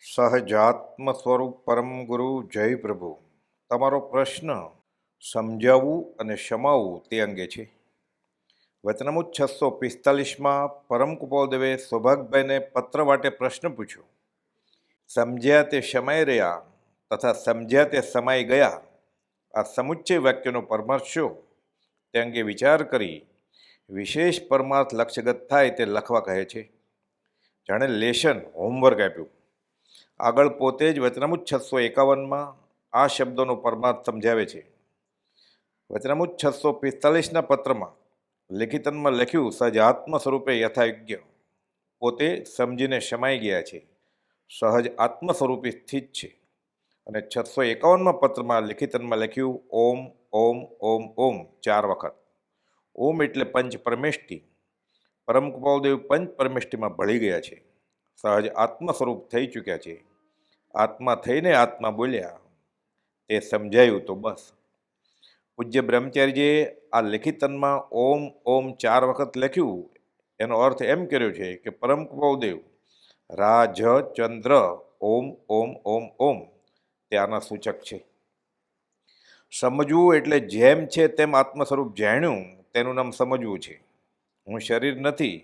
સહજાત્મ સ્વરૂપ પરમ ગુરુ જય પ્રભુ. તમારો પ્રશ્ન સમજાવવું અને ક્ષમાવવું તે અંગે છે. વચનમુત છસો પિસ્તાલીસમાં પરમ કુપાલદેવે સૌભાગભાઈને પત્ર વાટે પ્રશ્ન પૂછ્યો. સમજ્યા તે સમાઈ રહ્યા તથા સમજ્યા તે સમાઈ ગયા. આ સમુચ્ચય વાક્યનો પરમાર્થ શું? તે અંગે વિચાર કરી વિશેષ પરમાર્થ લક્ષ્યગત થાય તે લખવા કહે છે. જાણે લેશન હોમવર્ક આપ્યું. આગળ પોતે જ વચનામુત છસો એકાવનમાં આ શબ્દોનો પરમાર્થ સમજાવે છે. વચનામુત છસો પિસ્તાલીસના પત્રમાં લેખિતનમાં લખ્યું, સહજ આત્મ સ્વરૂપે યથાયોગ્ય. પોતે સમજીને શમાઈ ગયા છે. સહજ આત્મ સ્વરૂપે સ્થિત છે. અને છસો એકાવનમાં પત્રમાં લેખિતનમાં લખ્યું, ઓમ ઓમ ઓમ ઓમ, ચાર વખત. ઓમ એટલે પંચ પરમેષ્ટિ. પરમ કૃપાલદેવ પંચ પરમેષ્ટિમાં ભળી ગયા છે. સહજ આત્મ સ્વરૂપ થઈ ચૂક્યા છે. આત્મા થઈને આત્મા બોલ્યા, તે સમજાયું તો બસ. પૂજ્ય બ્રહ્મચારીજીએ આ લેખિતનમાં ઓમ ઓમ ચાર વખત લખ્યું. એનો અર્થ એમ કર્યો છે કે પરમ કૃપાલદેવ રાજ, ચંદ્ર, ઓમ ઓમ ઓમ ઓમ તે આના સૂચક છે. સમજવું એટલે જેમ છે તેમ આત્મ સ્વરૂપ જાણ્યું, તેનું નામ સમજવું છે. હું શરીર નથી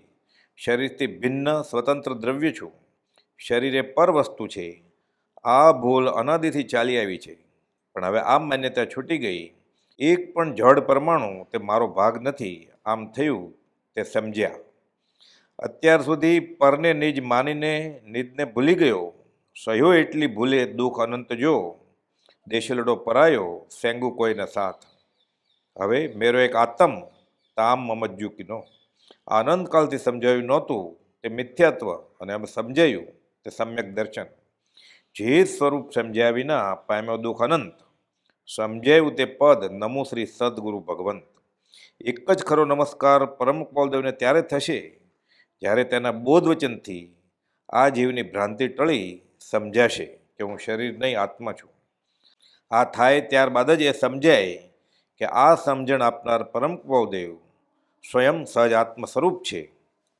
શરીરથી ભિન્ન સ્વતંત્ર દ્રવ્ય છું. શરીરે પર વસ્તુ છે. આ ભૂલ અનાદિથી ચાલી આવી છે. પણ હવે આમ માન્યતા છૂટી ગઈ. એક પણ જડ પરમાણુ તે મારો ભાગ નથી. આમ થયું તે સમજ્યા. અત્યાર સુધી પરને નિજ માનીને નિજને ભૂલી ગયો. સહ્યો એટલી ભૂલે દુઃખ અનંત જો. દેશલડો પરાયો, સેંગુ કોઈના સાથ. હવે મેરો એક આતમ, તામ મમજ્જુ કીનો. આનંદકાલથી સમજાયું નહોતું તે મિથ્યાત્વ અને એમ સમજાયું તે સમ્યક દર્શન. જે સ્વરૂપ સમજ્યા વિના પામ્યો દુઃખ અનંત. સમજાયું તે પદ નમો શ્રી સદગુરુ ભગવંત. એક જ ખરો નમસ્કાર પરમ કપાલદેવને ત્યારે થશે જ્યારે તેના બોધ વચનથી આ જીવની ભ્રાંતિ ટળી સમજાશે કે હું શરીર નહીં, આત્મા છું. આ થાય ત્યારબાદ જ એ સમજાય કે આ સમજણ આપનાર પરમ કૃપાદેવ સ્વયં સહજ આત્મ સ્વરૂપ છે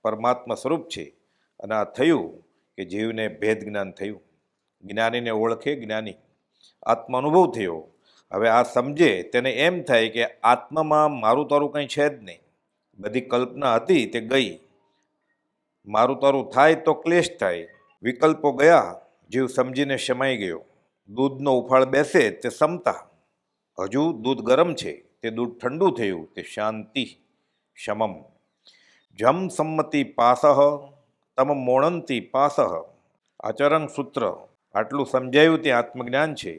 પરમાત્મા સ્વરૂપ છે. અને આ થયું કે જીવને ભેદ જ્ઞાન થયું. જ્ઞાનીને ઓળખે જ્ઞાની. આત્મા અનુભવ થયો. હવે આ સમજે, તેને એમ થાય કે આત્મામાં મારું તારું કંઈ છે જ નહીં. બધી કલ્પના હતી, તે ગઈ. મારું તારું થાય તો ક્લેશ થાય. વિકલ્પો ગયા. જીવ સમજીને શમાઈ ગયો. દૂધનો ઉફાળ બેસે, તે સમતા. હજુ દૂધ ગરમ છે. તે દૂધ ઠંડુ થયું. તે શાંતિ. શમમ જમ સંમતિ પાસહ તમ મોણંતી પાસહ આચરણ સૂત્ર, આટલું સમજાયું તે આત્મજ્ઞાન છે,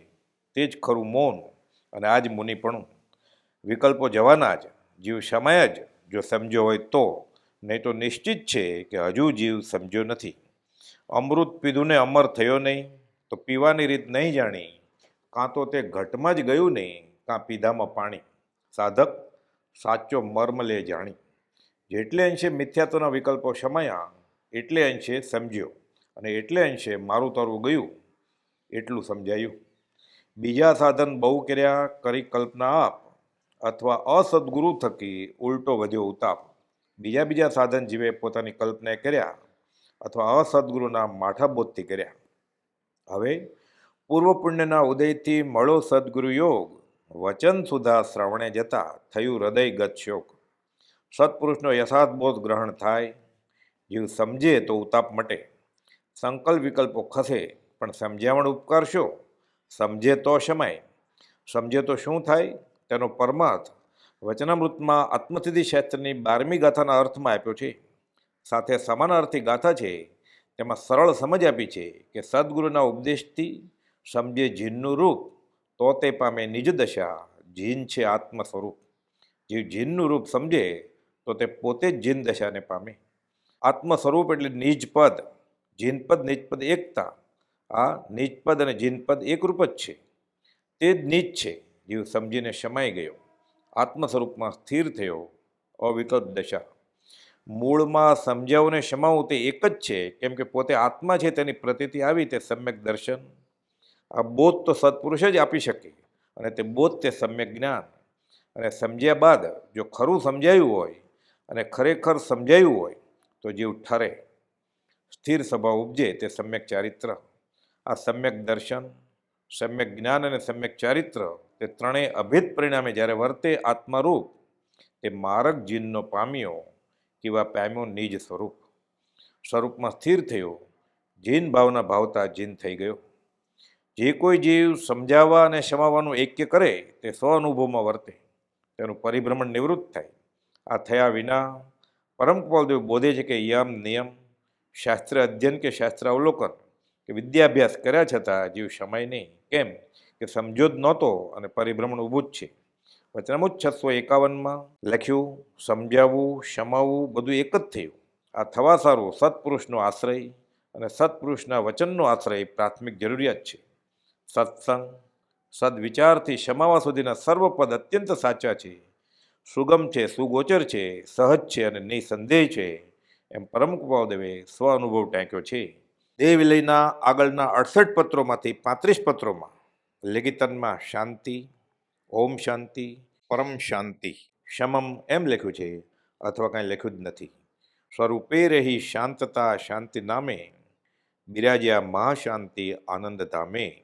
તે જ ખરું મૌન અને આ જ મુનિપણું વિકલ્પો જવાના જ, જીવ ક્ષમાય જ, જો સમજ્યો હોય તો, નહીં તો નિશ્ચિત છે કે હજુ જીવ સમજ્યો નથી. અમૃત પીધુંને અમર થયો નહીં, તો પીવાની રીત નહીં જાણી. કાં તો તે ઘટમાં જ ગયું નહીં, કાં પીધામાં પાણી. સાધક સાચો મર્મ લે જાણી. જેટલે અંશે મિથ્યાત્વના વિકલ્પો શમાયા એટલે અંશે સમજ્યો અને એટલે અંશે મારું તારું ગયું, એટલું સમજાયું. બીજા સાધન બહુ કર્યા, કરી કલ્પના આપ અથવા અસદગુરુ થકી ઉલટો વધ્યો ઉતાપ. બીજા બીજા સાધન જીવે પોતાની કલ્પના કર્યા અથવા અસદગુરુના માઠાબોધથી કર્યા. હવે પૂર્વ પુણ્યના ઉદયથી મળો સદગુરુ યોગ વચન સુધા શ્રવણે જતા થયું હૃદય ગત શોક સત્પુરુષનો યથાર્થબોધ ગ્રહણ થાય. જીવ સમજે તો ઉતાપ મટે. સંકલ્પ વિકલ્પો ખસે, પણ સમજાવણ ઉપકારશો? સમજે તો શમાય. સમજે તો શું થાય? તેનો પરમાર્થ વચનામૃતમાં આત્મસિદ્ધિ શાસ્ત્રની બારમી ગાથાના અર્થમાં આપ્યો છે. સાથે સમાનાર્થી ગાથા છે. તેમાં સરળ સમજ આપી છે કે સદગુરુના ઉપદેશથી સમજે જીનનું રૂપ તો તે પામે નિજ દશા, જીન છે આત્મ સ્વરૂપ જે જીનનું રૂપ સમજે તો તે પોતે જ જીન દશાને પામે. આત્મ સ્વરૂપ એટલે નિજપદ જીનપદ નિજપદ એકતા. આ નિજપદ અને જીનપદ એકરૂપ જ છે. તે જ નિજ છે. જીવ સમજીને શમાઈ ગયો. આત્મ સ્વરૂપમાં સ્થિર થયો. અવિકલ્પ દશા. મૂળમાં સમજાવને શમાવું તે એક જ છે. કેમ કે પોતે આત્મા છે, તેની પ્રતિતિ આવી, તે સમ્યક દર્શન આ બોધ તો સત્પુરુષ જ આપી શકે. અને તે બોધ તે સમ્યક જ્ઞાન. અને સમજ્યા બાદ જો ખરું સમજાયું હોય, અને ખરેખર સમજાયું હોય, તો જીવ ઠરે. સ્થિર સ્વભાવ ઉપજે તે સમ્યક ચારિત્ર. આ સમ્યક દર્શન, સમ્યક જ્ઞાન અને સમ્યક ચારિત્ર તે ત્રણેય અભેદ પરિણામે જ્યારે વર્તે આત્મારૂપ, તે મારક જીનનો પામ્યો કેવા પામ્યો નિજ સ્વરૂપ. સ્વરૂપમાં સ્થિર થયો, જીન ભાવના ભાવતા જીન થઈ ગયો. જે કોઈ જીવ સમજાવવા અને ક્ષમાવાનું એક્ય કરે, તે સ્વ અનુભવમાં વર્તે. તેનું પરિભ્રમણ નિવૃત્ત થાય. આ થયા વિના પરમ કપાલદેવ બોધે છે કે યમ નિયમ, શાસ્ત્ર અધ્યયન કે શાસ્ત્ર અવલોકન કે વિદ્યાભ્યાસ કર્યા છતાં જીવ સમય નહીં. કેમ? કે સમજો જ નહોતો અને પરિભ્રમણ ઊભું જ છે. વચનામુજ છસો એકાવનમાં લખ્યું, સમજાવવું, ક્ષમાવવું બધું એક જ થયું. આ થવા સારું સત્પુરુષનો આશ્રય અને સત્પુરુષના વચનનો આશ્રય પ્રાથમિક જરૂરિયાત છે. સત્સંગ, સદવિચારથી ક્ષમાવા સુધીના સર્વ પદ અત્યંત સાચા છે. સુગમ છે, સુગોચર છે, સહજ છે અને નિસંદેહ છે. એમ પરમ કૃપાદેવે સ્વ અનુભવ ટાંક્યો છે. દેહ વિલયના આગળના અડસઠ પત્રોમાંથી પાંત્રીસ પત્રોમાં લેગીતનમાં શાંતિ, ઓમ શાંતિ, પરમ શાંતિ શમમ એમ લખ્યું છે અથવા કાંઈ લખ્યું જ નથી. સ્વરૂપે રહી શાંતતા શાંતિ નામે, બિરાજ્યા મહાશાંતિ આનંદ ધામે.